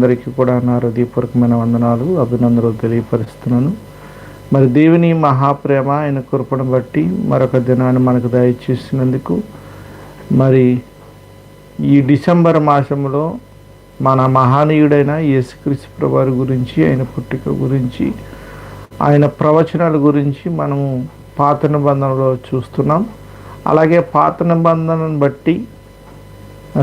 అందరికీ కూడా నా హృదయపూర్వకమైన వందనాలు అభినందనలు తెలియపరుస్తున్నాను. మరి దేవుని మహాప్రేమ ఆయన కృపను బట్టి మరొక దినాన్ని మనకు దయచేసినందుకు మరి ఈ డిసెంబర్ మాసంలో మన మహానీయుడైన యేసుక్రీస్తు ప్రభువారి గురించి ఆయన పుట్టిక గురించి ఆయన ప్రవచనాల గురించి మనము పాత నిబంధనలో చూస్తున్నాం. అలాగే పాత నిబంధనను బట్టి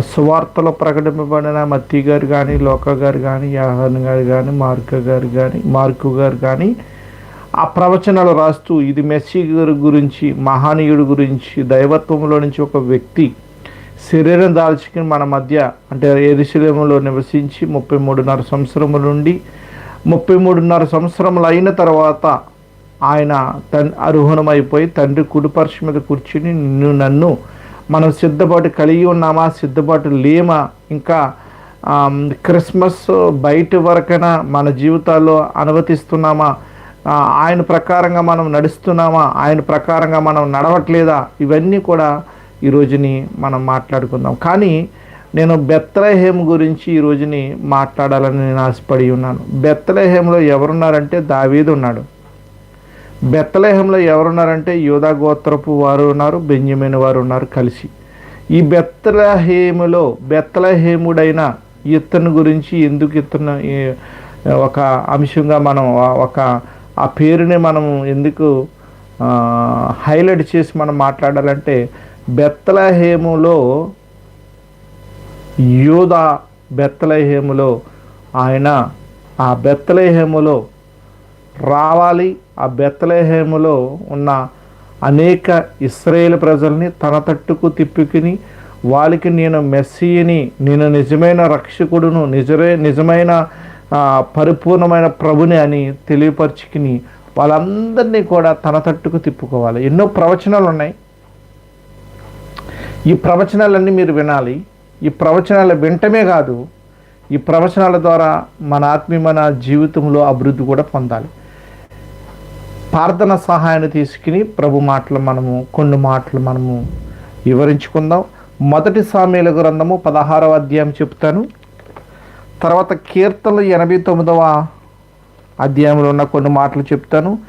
సువార్తలో ప్రకటింపబడిన మత్తి గారు కానీ లోక గారు కానీ యాహన్ గారు కానీ మార్క గారు కానీ మార్కు గారు కానీ ఆ ప్రవచనాలు రాస్తూ ఇది మెస్సీ గారి గురించి మహానీయుడి గురించి దైవత్వంలో నుంచి ఒక వ్యక్తి శరీరం దాల్చుకుని మన మధ్య అంటే ఎరుశలేములో నివసించి ముప్పై మూడున్నర సంవత్సరముల నుండి ముప్పై మూడున్నర సంవత్సరములు అయిన తర్వాత ఆయన తన్ అర్హుణమైపోయి తండ్రి కుడిపరుషు మీద కూర్చుని నిన్ను నన్ను మనం సిద్ధపాటు కలిగి ఉన్నామా సిద్ధపాటు లేమా? ఇంకా క్రిస్మస్ బయట వరకైనా మన జీవితాల్లో అనుమతిస్తున్నామా? ఆయన ప్రకారంగా మనం నడుస్తున్నామా? ఆయన ప్రకారంగా మనం నడవట్లేదా? ఇవన్నీ కూడా ఈ రోజుని మనం మాట్లాడుకుందాం. కానీ నేను బెత్తలహేమ్ గురించి ఈ రోజుని మాట్లాడాలని నేను ఆశపడి ఉన్నాను. బెత్తలహేమ్లో ఎవరున్నారంటే దావీదు ఉన్నాడు బెత్తలేహంలో ఎవరున్నారంటే యోధా గోత్రపు వారు ఉన్నారు బెంజమిన్ వారు ఉన్నారు కలిసి. ఈ బెత్తలహేములో బెత్తలహేముడైన ఇతను గురించి ఎందుకు ఇతను ఒక అంశంగా మనం ఒక ఆ పేరుని మనం ఎందుకు హైలైట్ చేసి మనం మాట్లాడాలంటే బెత్తలహేములో యోధా బెత్తలహేములో ఆయన ఆ బెత్తలహేములో రావాలి. ఆ బెత్తలేహేములో ఉన్న అనేక ఇస్రాయేల్ ప్రజల్ని తన తట్టుకు తిప్పుకుని వాళ్ళకి నేను మెస్సీని నేను నిజమైన రక్షకుడును నిజమే నిజమైన పరిపూర్ణమైన ప్రభుని అని తెలియపరుచుకుని వాళ్ళందరినీ కూడా తన తట్టుకు తిప్పుకోవాలి. ఎన్నో ప్రవచనాలు ఉన్నాయి ఈ ప్రవచనాలన్నీ మీరు వినాలి. ఈ ప్రవచనాలు వింటమే కాదు ఈ ప్రవచనాల ద్వారా మన ఆత్మీయ మన జీవితంలో అభివృద్ధి కూడా పొందాలి. ప్రార్థన సహాయాన్ని తీసుకుని ప్రభు మాటలు మనము కొన్ని మాటలు మనము వివరించుకుందాం. మొదటి సామ్యాల గ్రంథము పదహారవ అధ్యాయం చెప్తాను. తర్వాత కీర్తనలు ఎనభై తొమ్మిదవ అధ్యాయంలో ఉన్న కొన్ని మాటలు చెప్తాను.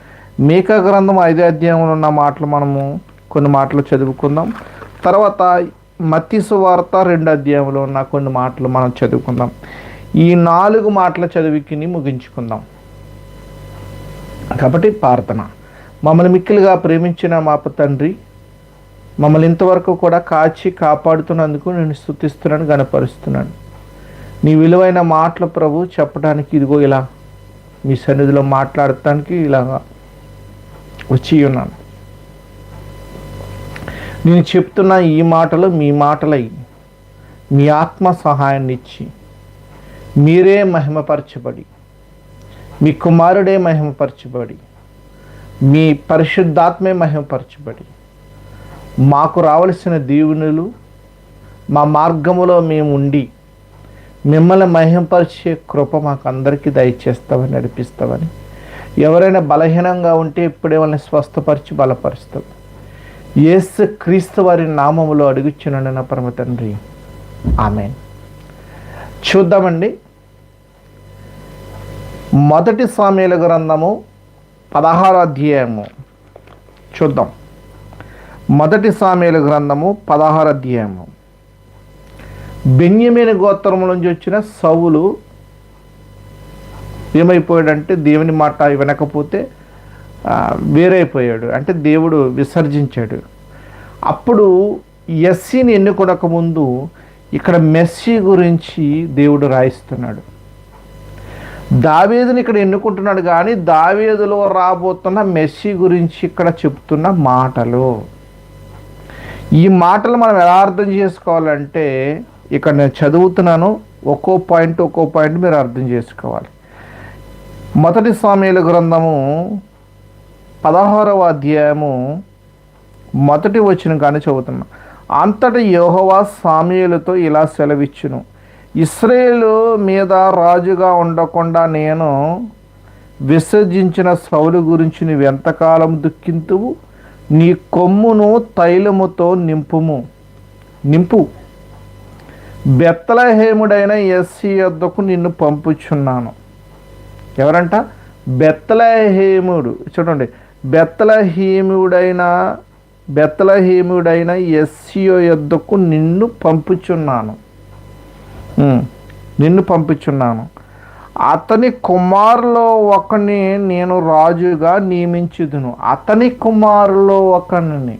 మేకా గ్రంథం ఐదో అధ్యాయంలో ఉన్న మాటలు మనము కొన్ని మాటలు చదువుకుందాం. తర్వాత మత్తిసు వార్త రెండు అధ్యాయంలో ఉన్న కొన్ని మాటలు మనం చదువుకుందాం. ఈ నాలుగు మాటల చదివికిని ముగించుకుందాం. కాబట్టి ప్రార్థన. మమ్మల్ని మిక్కిలిగా ప్రేమించిన మా తండ్రి మమ్మల్ని ఇంతవరకు కూడా కాచి కాపాడుతున్నందుకు నేను స్థుతిస్తున్నాను గనపరుస్తున్నాను నీ విలువైన మాటలు ప్రభు చెప్పడానికి ఇదిగో ఇలా మీ సన్నిధిలో మాట్లాడటానికి ఇలాగా వచ్చి ఉన్నాను. నేను చెప్తున్న ఈ మాటలు మీ మాటలై మీ ఆత్మ సహాయాన్ని ఇచ్చి మీరే మహిమపరచబడి మీ కుమారుడే మహిమపరచబడి మీ పరిశుద్ధాత్మే మహిమపరచబడి మాకు రావలసిన దీవెనలు మా మార్గములో మేము ఉండి మిమ్మల్ని మహింపరిచే కృప మాకు అందరికీ దయచేస్తామని నడిపిస్తామని ఎవరైనా బలహీనంగా ఉంటే ఇప్పుడే వాళ్ళని స్వస్థపరిచి బలపరుస్తాం. ఏసు క్రీస్తు వారి నామములో అడుగుచున్నాను నా పరమ తండ్రి. ఆమె చూద్దామండి. మొదటి సామ్యాల గ్రంథము పదహారు అధ్యాయము. చూద్దాం. మొదటి సామ్యాల గ్రంథము పదహారు అధ్యాయము. బెన్యమైన గోత్రం నుంచి వచ్చిన సవులు ఏమైపోయాడంటే దేవుని మాట వినకపోతే వేరైపోయాడు. అంటే దేవుడు విసర్జించాడు. అప్పుడు ఎస్సీని ఎన్నుకొనక ముందు ఇక్కడ మెస్సీ గురించి దేవుడు రాయిస్తున్నాడు. దావేదుని ఇక్కడ ఎన్నుకుంటున్నాడు కానీ దావేదులో రాబోతున్న మెస్సీ గురించి ఇక్కడ చెప్తున్న మాటలు. ఈ మాటలు మనం ఎలా అర్థం చేసుకోవాలంటే ఇక్కడ నేను చదువుతున్నాను ఒక్కో పాయింట్ ఒక్కో పాయింట్ మీరు అర్థం చేసుకోవాలి. మొదటి స్వామీల గ్రంథము పదహారవ అధ్యాయము మొదటి వచ్చిన కానీ చదువుతున్నా. అంతటి యోహవా స్వామ్యులతో ఇలా సెలవిచ్చును. ఇస్రాయేలు మీద రాజుగా ఉండకుండా నేను విసర్జించిన సౌలు గురించి నువ్వు ఎంతకాలం దుఃఖింతువు? నీ కొమ్మును తైలముతో నింపుము. నింపు. బెత్తలహేముడైన ఎస్సీ యొద్దకు నిన్ను పంపుచున్నాను. ఎవరంట? బెత్తలహేముడు చూడండి. బెత్తలహేముడైన బెత్తలహేముడైన ఎస్సీఓ యొద్దకు నిన్ను పంపుచున్నాను. నిన్ను పంపించున్నాను. అతని కుమారులో ఒకని నేను రాజుగా నియమించుదును. అతని కుమారులో ఒకరిని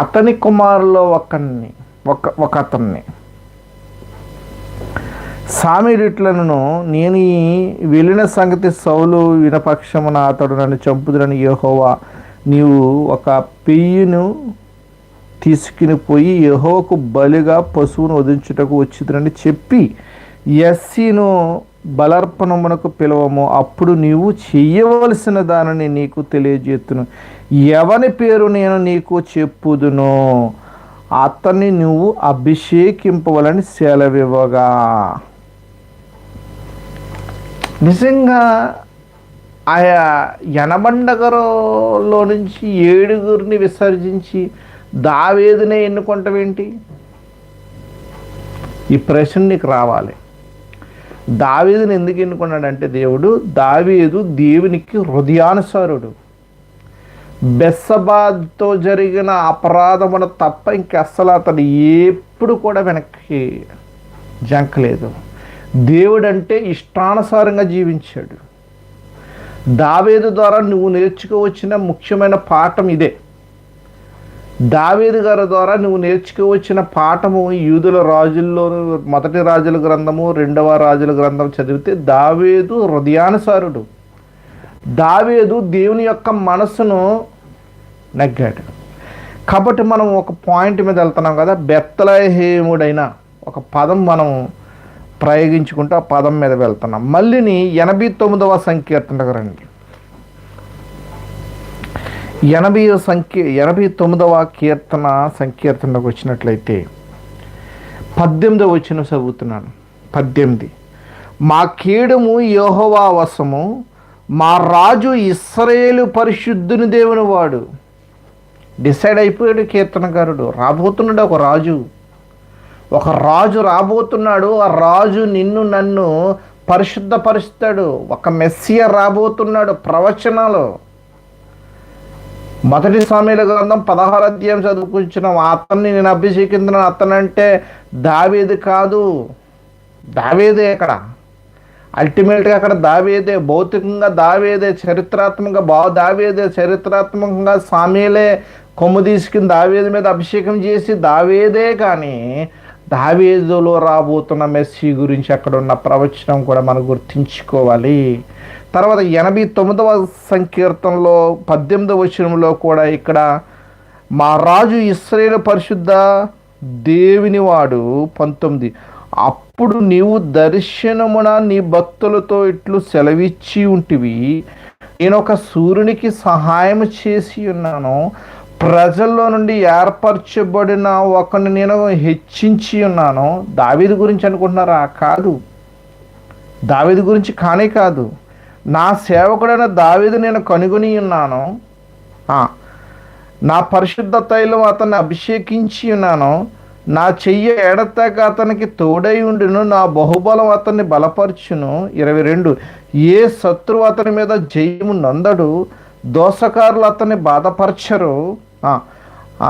అతని కుమారులో ఒకరిని ఒక ఒక అతన్ని సామిరిట్లను నేను వెళ్ళిన సంగతి సౌలు వినపక్షమున అతడు నన్ను చంపుదురని యహోవా నీవు ఒక పెయ్యిను తీసుకుని పోయి యహోకు బలిగా పశువును వధించుటకు వచ్చిందని చెప్పి ఎస్సీను బలర్పణమునకు పిలవము. అప్పుడు నీవు చెయ్యవలసిన దానిని నీకు తెలియజేతును. ఎవని పేరు నేను నీకు చెప్పుదును? అతన్ని నువ్వు అభిషేకింపవలని సెలవివ్వగా. నిజంగా ఆయా యనబండగరంలో నుంచి ఏడుగురిని విసర్జించి దావేదినే ఎన్నుకుంటావేంటి? ఈ ప్రశ్న నీకు రావాలి. దావేదిని ఎందుకు ఎన్నుకున్నాడంటే దేవుడు దావేదు దేవునికి హృదయానుసారుడు. బెస్సబాద్తో జరిగిన అపరాధమున తప్ప ఇంకస్సలు అతడు ఎప్పుడు కూడా వెనక్కి జంకలేదు. దేవుడంటే ఇష్టానుసారంగా జీవించాడు. దావేదు ద్వారా నువ్వు నేర్చుకోవచ్చిన ముఖ్యమైన పాఠం ఇదే. దావేది గారి ద్వారా నువ్వు నేర్చుకోవచ్చిన పాఠము యూదుల రాజుల్లో మొదటి రాజుల గ్రంథము రెండవ రాజుల గ్రంథం చదివితే దావేదు హృదయానుసారుడు. దావేదు దేవుని యొక్క మనస్సును నగ్గాడు. కాబట్టి మనం ఒక పాయింట్ మీద వెళ్తున్నాం కదా బెత్తలహేముడైన ఒక పదం మనం ప్రయోగించుకుంటూ ఆ పదం మీద వెళ్తున్నాం. మళ్ళీని ఎనభై తొమ్మిదవ సంకీర్తనకు రండి. ఎనభై సంఖ్య ఎనభై తొమ్మిదవ కీర్తన సంకీర్తనకు వచ్చినట్లయితే పద్దెనిమిదవ వచ్చిన చదువుతున్నాను. పద్దెనిమిది. మా కీడము యోహోవా వశము మా రాజు ఇస్రాయేలు పరిశుద్ధుని దేవుని వాడు. డిసైడ్ అయిపోయాడు కీర్తనకారుడు. రాబోతున్నాడు ఒక రాజు. ఒక రాజు రాబోతున్నాడు ఆ రాజు నిన్ను నన్ను పరిశుద్ధపరుస్తాడు. ఒక మెస్సియ రాబోతున్నాడు ప్రవచనాలు. మొదటి స్వామిల గ్రంథం పదహారు అధ్యాయం చదువుకుంటున్నాం అతన్ని నేను అభిషేకించిన అతనంటే దావేది కాదు. దావేదే అక్కడ. అల్టిమేట్గా అక్కడ దావేదే భౌతికంగా దావేదే చరిత్రాత్మకంగా బా దావేదే చరిత్రాత్మకంగా సామీలే కొమ్ము తీసుకుని దావేది మీద అభిషేకం చేసి దావేదే కానీ దావేదులో రాబోతున్న మెస్సీ గురించి అక్కడ ఉన్న ప్రవచనం కూడా మనం గుర్తించుకోవాలి. తర్వాత ఎనభై తొమ్మిదవ సంకీర్తనలో పద్దెనిమిదవ వచనంలో కూడా ఇక్కడ మా రాజు ఇస్రేలు పరిశుద్ధ దేవుని వాడు పంతొమ్మిది. అప్పుడు నీవు దర్శనమున నీ భక్తులతో ఇట్లు సెలవిచ్చి ఉంటివి. నేను ఒక సూర్యునికి సహాయం చేసి ఉన్నాను. ప్రజల్లో నుండి ఏర్పరచబడిన ఒకరిని నేను హెచ్చించి ఉన్నాను. దావీదు గురించి అనుకుంటున్నారా? కాదు. దావీదు గురించి కానే కాదు. నా సేవకుడైన దావీదు నేను కనుగొని ఉన్నాను. నా పరిశుద్ధ తైలం అతన్ని అభిషేకించి ఉన్నాను. నా చెయ్యి ఎడతాక అతనికి తోడై ఉండును. నా బహుబలం అతన్ని బలపరచును. ఇరవై రెండు ఏ శత్రువు అతని మీద జయము నందడు? దోసకారులు అతన్ని బాధపరచరు.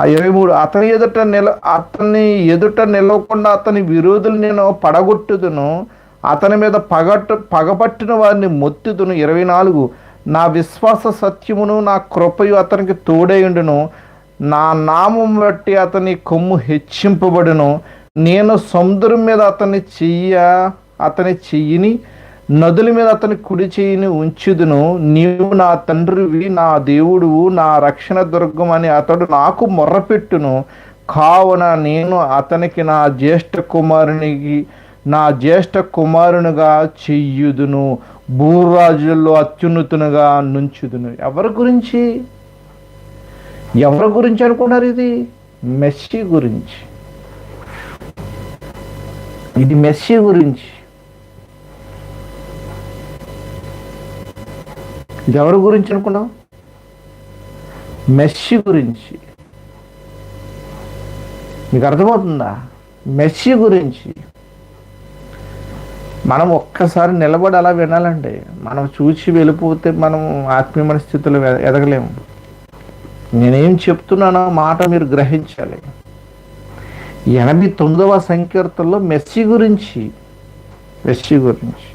ఇరవై మూడు అతని ఎదుట నిల అతన్ని ఎదుట నిలవకుండా అతని విరోధులు నేను పడగొట్టుదును. అతని మీద పగట పగపట్టిన వారిని మొత్తుదును. ఇరవై నాలుగు. నా విశ్వాస సత్యమును నా కృపయు అతనికి తోడైండును నా నామం బట్టి అతని కొమ్ము హెచ్చింపబడును. నేను సముద్రం మీద అతని చెయ్య అతని చెయ్యిని నదుల మీద అతని కుడి చెయ్యిని ఉంచుదును. నీవు నా తండ్రివి నా దేవుడువు నా రక్షణ దుర్గం అని అతడు నాకు మొర్రపెట్టును. కావున నేను అతనికి నా జ్యేష్ఠ కుమారునికి నా జ్యేష్ఠ కుమారునిగా చెయ్యుదును భూరాజుల్లో అత్యున్నతునిగా నుంచుదును. ఎవరి గురించి? ఎవరి గురించి అనుకున్నారు ఇది? మెస్సీ గురించి. ఇది మెస్సీ గురించి. ఇది ఎవరి గురించి అనుకున్నాం మెస్సీ గురించి. మీకు అర్థమవుతుందా? మెస్సీ గురించి. మనం ఒక్కసారి నిలబడి అలా వినాలండి మనం చూసి వెళ్ళిపోతే మనం ఆత్మీయమైన స్థితిలో ఎదగలేము. నేనేం చెప్తున్నానో మాట మీరు గ్రహించాలి. ఎనభై తొమ్మిదవ సంకీర్తనలో మెస్సీ గురించి మెస్సీ గురించి.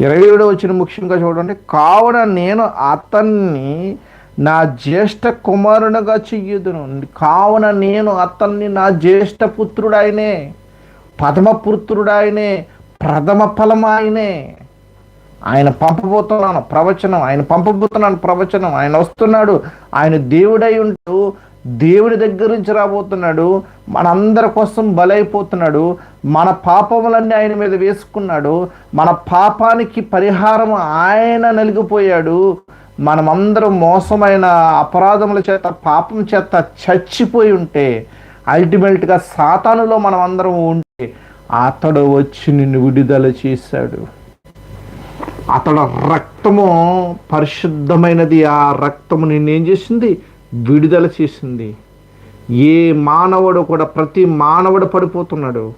ఇరవై ఏడో వచ్చిన ముఖ్యంగా చూడండి కావున నేను అతన్ని నా జ్యేష్ఠ కుమారునిగా చెయ్యదును. కావున నేను అతన్ని నా జ్యేష్ఠ పుత్రుడాయనే పదమ పుత్రుడాయనే ప్రథమ ఫలం ఆయనే. ఆయన పంపబోతున్నాను ప్రవచనం. ఆయన పంపబోతున్నాను ప్రవచనం. ఆయన వస్తున్నాడు. ఆయన దేవుడై ఉంటూ దేవుడి దగ్గర నుంచి రాబోతున్నాడు. మనందరి కోసం బలైపోతున్నాడు. మన పాపములన్నీ ఆయన మీద వేసుకున్నాడు. మన పాపానికి పరిహారం ఆయన నలిగిపోయాడు. మనమందరం మోసమైన అపరాధముల చేత పాపం చేత చచ్చిపోయి ఉంటే అల్టిమేట్గా సాతానులో మనం అందరం ఉంటే అతడు వచ్చి నిన్ను విడుదల చేశాడు. అతడు రక్తము పరిశుద్ధమైనది. ఆ రక్తము నిన్నేం చేసింది? విడుదల చేసింది. ఏ మానవుడు కూడా ప్రతి మానవుడు పడిపోతున్నాడు.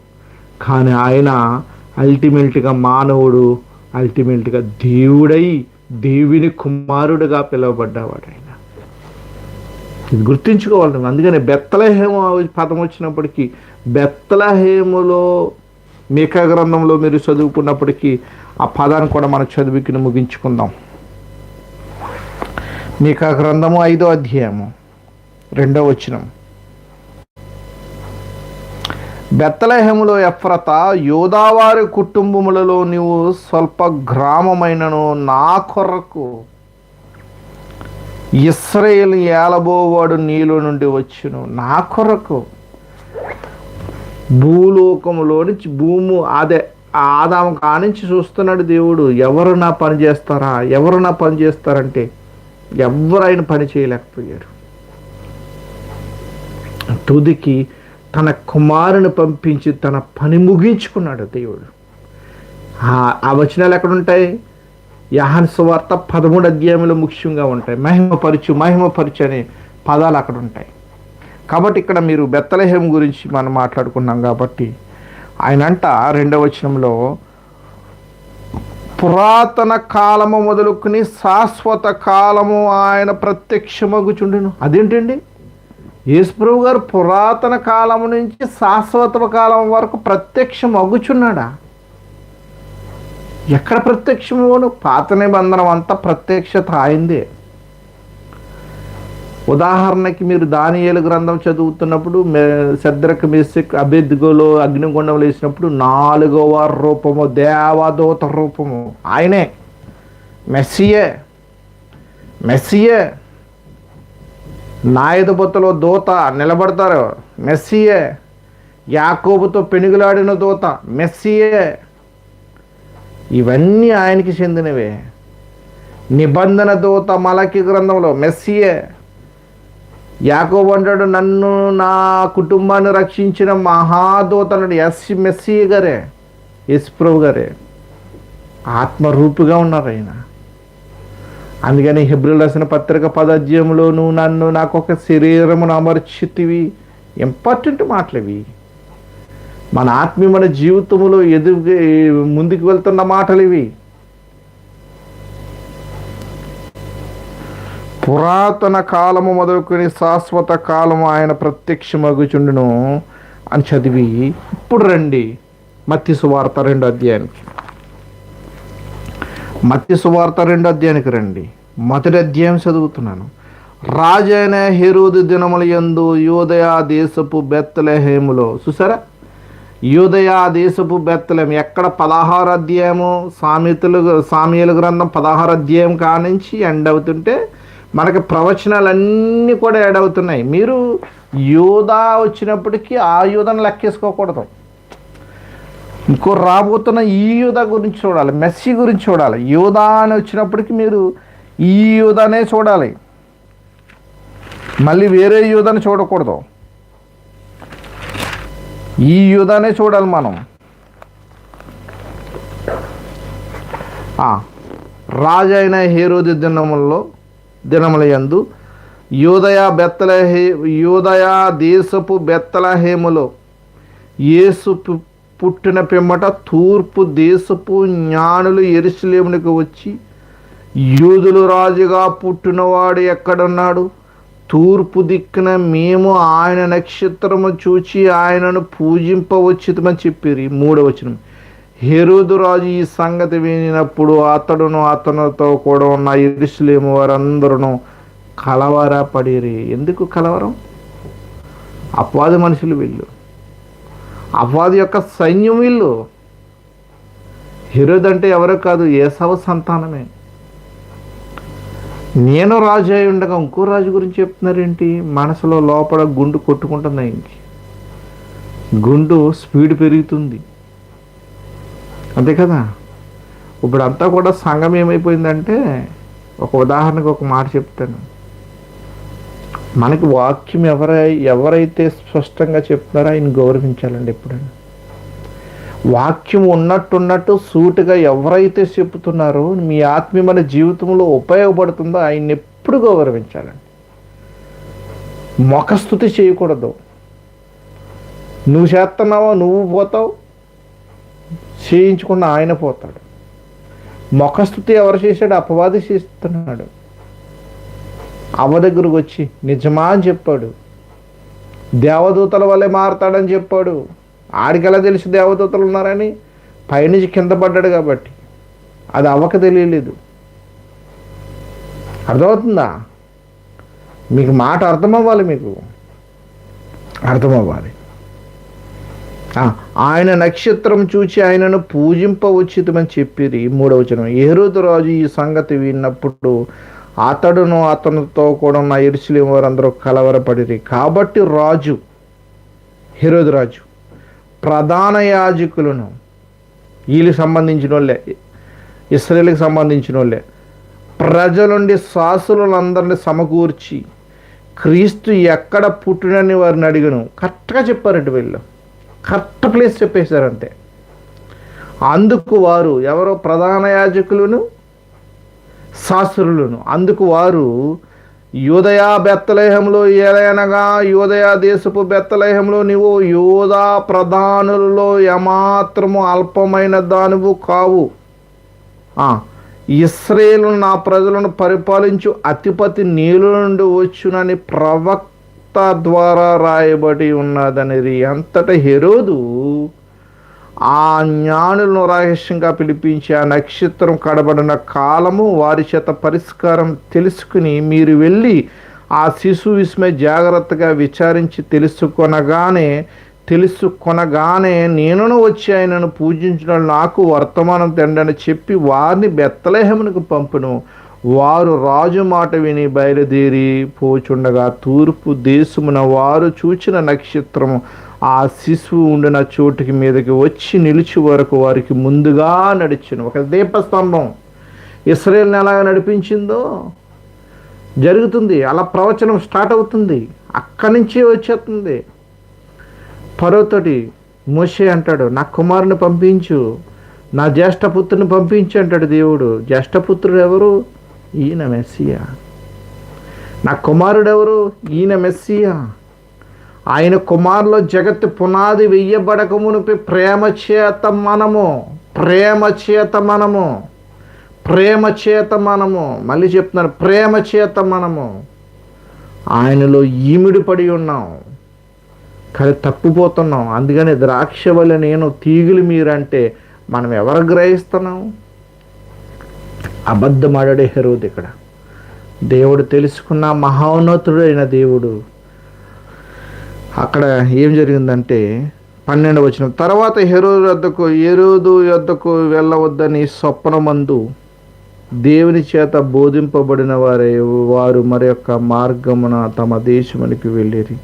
కానీ ఆయన అల్టిమేట్గా మానవుడు అల్టిమేట్గా దేవుడై దేవుని కుమారుడుగా పిలువబడ్డావాడు ఆయన. ఇది గుర్తుంచుకోవాలి అందుకని బెత్తలహేమ పదం వచ్చినప్పటికీ బెత్తలహేములో మేకా గ్రంథంలో మీరు చదువుకున్నప్పటికీ ఆ పదాన్ని కూడా మనం చదువుకుని ముగించుకుందాం. మీకా గ్రంథము ఐదో అధ్యాయము రెండో వచనం. బెత్తలహేములో ఎఫ్రత యోదావారి కుటుంబములలో నీవు స్వల్ప గ్రామమైనను నా కొరకు ఇస్రాయేల్ ఏలబోవాడు నీలో నుండి వచ్చును. నా కొరకు భూలోకంలో నుంచి భూము అదే ఆదాము కానించి చూస్తున్నాడు దేవుడు ఎవరు నా పని చేస్తారా? ఎవరు నా పని చేస్తారంటే ఎవరైనా పని చేయలేకపోయారు. తుదికి తన కుమారుని పంపించి తన పని ముగించుకున్నాడు దేవుడు. ఆ- ఆ వచనాలు ఎక్కడుంటాయి? యహాన్ సువార్త పదమూడు అధ్యాయంలో ముఖ్యంగా ఉంటాయి. మహిమపరచు మహిమపరచు అనే పదాలు అక్కడ ఉంటాయి కాబట్టి ఇక్కడ మీరు బెత్తలహేం గురించి మనం మాట్లాడుకున్నాం కాబట్టి ఆయన అంట రెండవ వచనంలో పురాతన కాలము మొదలుకుని శాశ్వత కాలము ఆయన ప్రత్యక్షమగుచుండును. అదేంటండి? యేసుప్రభు గారు పురాతన కాలం నుంచి శాశ్వత కాలం వరకు ప్రత్యక్షం అగుచున్నాడా ఎక్కడ ప్రత్యక్షమును పాత నిబంధనం అంతా ప్రత్యక్షత అయిందే ఉదాహరణకి మీరు దానియేలు గ్రంథం చదువుతున్నప్పుడు శద్రక మెస్సిక్ అభ్యర్థిగోలో అగ్నిగుండం వేసినప్పుడు నాలుగవ రూపము దేవదూత రూపము. ఆయనే. మెస్సియే. మెస్సియే. నాయదుపతిలో దూత నిలబడతారు. మెస్సియే. యాకోబుతో పెనుగులాడిన దూత మెస్సియే. ఇవన్నీ ఆయనకి చెందినవే. నిబంధన దూత మలకి గ్రంథంలో మెస్సియే. యాకోబు అంటాడు నన్ను నా కుటుంబాన్ని రక్షించిన మహాదూతనుడు ఎస్ మెస్సీ గారే యశ్ప్రభు ప్రభు గారే. ఆత్మరూపిగా ఉన్నారు ఆయన. అందుకని హెబ్రిల్ రాసిన పత్రిక పదజ్యంలో నువ్వు నన్ను నాకు ఒక శరీరమును అమర్చితివి. ఇంపార్టెంట్ మాటలు ఇవి. మన జీవితంలో ఎదుగు ముందుకు వెళ్తున్న మాటలు ఇవి. పురాతన కాలము మొదలుకొని శాశ్వత కాలము ఆయన ప్రత్యక్షమగుచుండును అని చదివి ఇప్పుడు రండి. మత్తి సువార్త రెండో అధ్యాయానికి. మత్తి సువార్త రెండో అధ్యాయానికి రండి. మొదటి అధ్యాయం చదువుతున్నాను. రాజైన హెరోదు దినముల యందు యోదయ దేశపు బెత్తలహేములో చూసారా? యోదయ దేశపు బెత్తలేం ఎక్కడ పదహారు అధ్యాయము? సామెతలు సామ్యల గ్రంథం పదహారు అధ్యాయం కానించి ఎండ్ అవుతుంటే మనకి ప్రవచనాలన్నీ కూడా యాడ్ అవుతున్నాయి. మీరు యోధా వచ్చినప్పటికీ ఆ యోధను లెక్కేసుకోకూడదు. ఇంకో రాబోతున్న ఈ యోధ గురించి చూడాలి మెస్సీ గురించి చూడాలి. యోధా అని వచ్చినప్పటికీ మీరు ఈ యోధానే చూడాలి. మళ్ళీ వేరే యోధని చూడకూడదు. ఈ యుధానే చూడాలి మనం. రాజైన హేరోది దినముల్లో దినములయందు యందు బెత్తలహే యోదయ దేశపు బెత్తలహేములో యేసు పుట్టిన పిమ్మట తూర్పు దేశపు జ్ఞానులు ఎరుసలేమునికి వచ్చి యూదులు రాజుగా పుట్టినవాడు ఎక్కడున్నాడు? తూర్పు దిక్కున మేము ఆయన నక్షత్రము చూచి ఆయనను పూజింపవచ్చుతమని చెప్పిరి. మూడవచనం. రాజు ఈ సంగతి వినినప్పుడు అతడును అతనితో కూడా ఉన్న ఇరుసులేము వారందరూ కలవరపడిరి. ఎందుకు కలవరం? అపవాది మనుషులు వీళ్ళు. అపవాది యొక్క సైన్యం వీళ్ళు. హీరోద్ అంటే ఎవరో కాదు ఏసవ సంతానమే. నేను రాజు అయి ఉండగా ఇంకో రాజు గురించి చెప్తున్నారేంటి? మనసులో లోపల గుండు కొట్టుకుంటుంది ఆయనకి. గుండు స్పీడ్ పెరుగుతుంది. అంతే కదా? ఇప్పుడు అంతా కూడా సంఘం ఏమైపోయిందంటే ఒక ఉదాహరణకు ఒక మాట చెప్తాను. మనకి వాక్యం ఎవరై ఎవరైతే స్పష్టంగా చెప్తున్నారో ఆయన గౌరవించాలండి ఎప్పుడైనా. వాక్యం ఉన్నట్టున్నట్టు సూటుగా ఎవరైతే చెప్తున్నారో మీ ఆత్మీయమైన జీవితంలో ఉపయోగపడుతుందో ఆయన్ని ఎప్పుడు గౌరవించాలండి. మొఖస్థుతి చేయకూడదు. నువ్వు చేస్తున్నావో నువ్వు పోతావు చేయించుకున్న ఆయన పోతాడు. మొఖస్థుతి ఎవరు చేశాడు? అపవాది చేస్తున్నాడు. అవ్వ దగ్గరకు వచ్చి నిజమా? అని చెప్పాడు. దేవదూతల వల్లే మారతాడని చెప్పాడు. ఆడికెలా తెలిసి దేవదూతలు ఉన్నారని? పైనుంచి కింద పడ్డాడు కాబట్టి. అది అవ్వక తెలియలేదు. అర్థమవుతుందా? మీకు మాట అర్థమవ్వాలి మీకు. అర్థమవ్వాలి. ఆయన నక్షత్రం చూచి ఆయనను పూజింపవచ్చితమని చెప్పిరి మూడవచనం ఏరోదు రాజు ఈ సంగతి విన్నప్పుడు అతడును అతనితో కూడా ఉన్న ఇరుసులేం వారందరూ కలవరపడిరి. కాబట్టి రాజు హెరోదు రాజు ప్రధాన యాజకులను వీళ్ళకి సంబంధించిన వాళ్ళే ఇస్రాయేల్కి సంబంధించిన వాళ్ళే ప్రజలుండి శాసులందరినీ సమకూర్చి క్రీస్తు ఎక్కడ పుట్టినని వారిని అడిగను. కరెక్ట్గా చెప్పారండి వీళ్ళు. కరెక్ట్ ప్లేస్ చెప్పేశారంతే. అందుకు వారు ఎవరో ప్రధాన యాజకులను శాస్త్రులను అందుకు వారు యోదయా బెత్తలేహంలో ఏదైనగా యోదయ దేశపు బెత్తలేహంలో నీవు యోధా ప్రధానులలో ఏమాత్రము అల్పమైన దానివు కావు. ఇస్రేలు నా ప్రజలను పరిపాలించు అతిపతి నీళ్ళు నుండి వచ్చునని ప్రవక్త ద్వారా రాయబడి ఉన్నదనేది అంతట హెరోదు. ఆ జ్ఞానులను రహస్యంగా పిలిపించి ఆ నక్షత్రం కడబడిన కాలము వారి చేత పరిష్కారం తెలుసుకుని మీరు వెళ్ళి ఆ శిశు విస్మయ జాగ్రత్తగా విచారించి తెలుసుకొనగానే తెలుసుకొనగానే నేనును వచ్చి ఆయనను పూజించడం నాకు వర్తమానం తెండని చెప్పి వారిని బెత్తలేహమునకు పంపును. వారు రాజు మాట విని బయలుదేరి పోచుండగా తూర్పు దేశమున వారు చూచిన నక్షత్రం ఆ శిశువు ఉండిన చోటుకి మీదకి వచ్చి నిలిచి వరకు వారికి ముందుగా నడిచిన. ఒక దీపస్తంభం. ఇస్రాయేల్ని ఎలాగ నడిపించిందో? జరుగుతుంది. అలా ప్రవచనం స్టార్ట్ అవుతుంది. అక్కడి నుంచే వచ్చేస్తుంది. పరోతోటి మోషే అంటాడు నా కుమారుని పంపించు. నా జ్యేష్ఠపుత్రుని పంపించు అంటాడు దేవుడు. జ్యేష్ఠపుత్రుడు ఎవరు? ఈయన మెస్సియా? నా కుమారుడెవరు? ఈయన మెస్సియా? ఆయన కుమారులో జగత్తు పునాది వెయ్యబడక మునిపి ప్రేమ చేత మనము ప్రేమ చేత మనము ప్రేమ చేత మనము. మళ్ళీ చెప్తున్నారు ప్రేమ చేత మనము. ఆయనలో ఈమిడి పడి ఉన్నాం. కానీ తప్పిపోతున్నాం. అందుకని ద్రాక్ష వల్ల నేను తీగులు మీరంటే మనం ఎవరు గ్రహిస్తున్నాం? అబద్ధమాడే హెరోద్ ఇక్కడ. దేవుడు తెలుసుకున్న మహోన్నతుడైన దేవుడు. అక్కడ ఏం జరిగిందంటే పన్నెండు వచ్చిన తర్వాత హెరోదు వద్దకు ఎరోదు వద్దకు వెళ్ళవద్దని స్వప్నమందు దేవుని చేత బోధింపబడిన వారే వారు మరి యొక్క మార్గమున తమ దేశమునికి వెళ్ళేది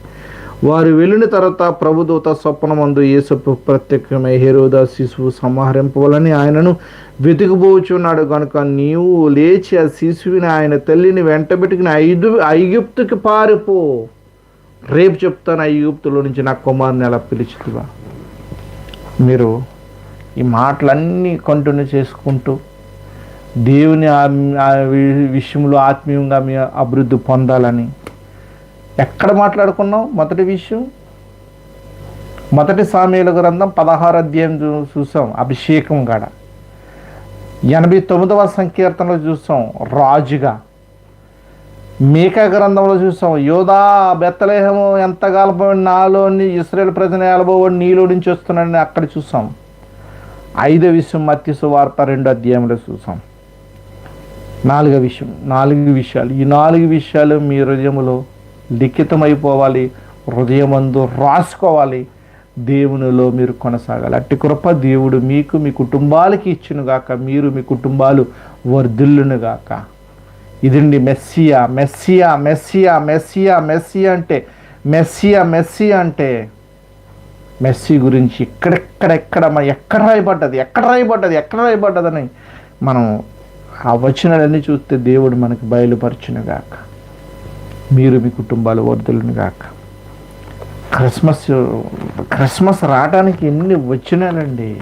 వారు వెళ్ళిన తర్వాత ప్రభుదూత స్వప్నమందు యేసు ప్రత్యక్షమై హేరోదా శిశువు సంహరింపవాలని ఆయనను వెతికిపోచున్నాడు కనుక నీవు లేచి ఆ శిశువుని ఆయన తల్లిని వెంటబెట్టుకుని ఐదు ఐగుప్తుకి పారిపో. రేపు చెప్తాను ఐగుప్తులో నుంచి నా కుమారుని ఎలా పిలిచితివా మీరు ఈ మాటలన్నీ కంటిన్యూ చేసుకుంటూ దేవుని ఆ- విషయంలో ఆత్మీయంగా మీ అభివృద్ధి పొందాలని ఎక్కడ మాట్లాడుకున్నాం మొదటి విషయం. మొదటి సామీల గ్రంథం పదహారు అధ్యాయం చూ- చూసాం. అభిషేకం కాడ. ఎనభై తొమ్మిదవ సంకీర్తనలో చూసాం. రాజుగా. మేక గ్రంథంలో చూసాం. యోధా బెత్తలేహము ఎంత గలపబడి నాలోని ఇస్రాయల్ ప్రజల ఏలబోవడి నీలో నుంచి వస్తున్నాడని అక్కడ చూసాం. ఐదో విషయం మత్తి సువార్త రెండు అధ్యాయంలో చూసాం. నాలుగో విషయం. నాలుగు విషయాలు. ఈ నాలుగు విషయాలు మీ హృదయంలో లిఖితమైపోవాలి హృదయమందు రాసుకోవాలి. దేవునిలో మీరు కొనసాగాలి. అట్టి కృప దేవుడు మీకు మీ కుటుంబాలకి ఇచ్చినగాక మీరు మీ కుటుంబాలు వర్ధిల్లునుగాక. ఇదండి Messiah Messiah Messiah Messiah Messiah అంటే మెస్సియా మెస్సియా అంటే మెస్సీ గురించి ఎక్కడెక్కడెక్కడ మన ఎక్కడ రాయబడ్డది ఎక్కడ రాయబడ్డది ఎక్కడ రాయబడ్డదని మనం ఆ వచనాలన్నీ చూస్తే దేవుడు మనకు బయలుపరచునుగాక. మీరు మీ కుటుంబాలు వర్ధులను కాక క్రిస్మస్ క్రిస్మస్ రావడానికి ఎన్ని వచ్చినాలండి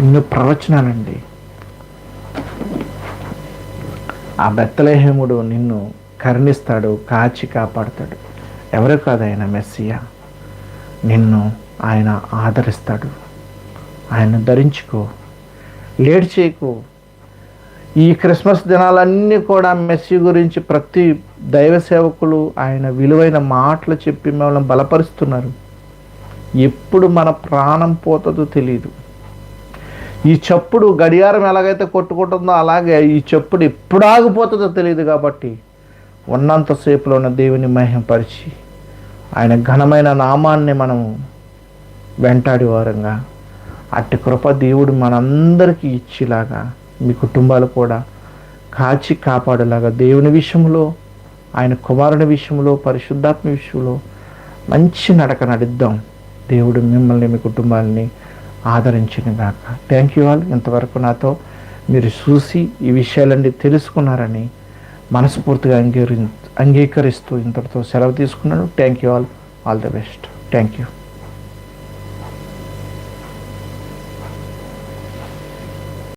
ఎన్ని ప్రవచనాలండి? ఆ బెత్తలేహేముడు నిన్ను కరుణిస్తాడు కాచి కాపాడుతాడు. ఎవరు కాదు ఆయన మెస్సియా. నిన్ను ఆయన ఆదరిస్తాడు. ఆయన ధరించుకో. లేట్ చేయకు. ఈ క్రిస్మస్ దినాలన్నీ కూడా మెస్సి గురించి ప్రతి దైవ సేవకులు ఆయన విలువైన మాటలు చెప్పి మిమ్మల్ని బలపరుస్తున్నారు. ఎప్పుడు మన ప్రాణం పోతుందో తెలియదు ఈ చప్పుడు గడియారం ఎలాగైతే కొట్టుకుంటుందో అలాగే ఈ చప్పుడు ఎప్పుడు ఆగిపోతుందో తెలియదు కాబట్టి ఉన్నంతసేపులో ఉన్న దేవుని మహింపరిచి ఆయన ఘనమైన నామాన్ని మనం వెంటాడి వారంగా అట్టి కృప దేవుడు మనందరికీ ఇచ్చేలాగా మీ కుటుంబాలు కూడా కాచి కాపాడేలాగా దేవుని విషయంలో ఆయన కుమారుని విషయంలో పరిశుద్ధాత్మ విషయంలో మంచి నడక నడిద్దాం. దేవుడు మిమ్మల్ని మీ కుటుంబాలని ఆదరించిన గాక. థ్యాంక్ యూ ఆల్ ఇంతవరకు నాతో మీరు చూసి ఈ విషయాలన్నీ తెలుసుకున్నారని మనస్ఫూర్తిగా అంగీకరి అంగీకరిస్తూ ఇంతటితో సెలవు తీసుకున్నాను. Thank you all all the best thank you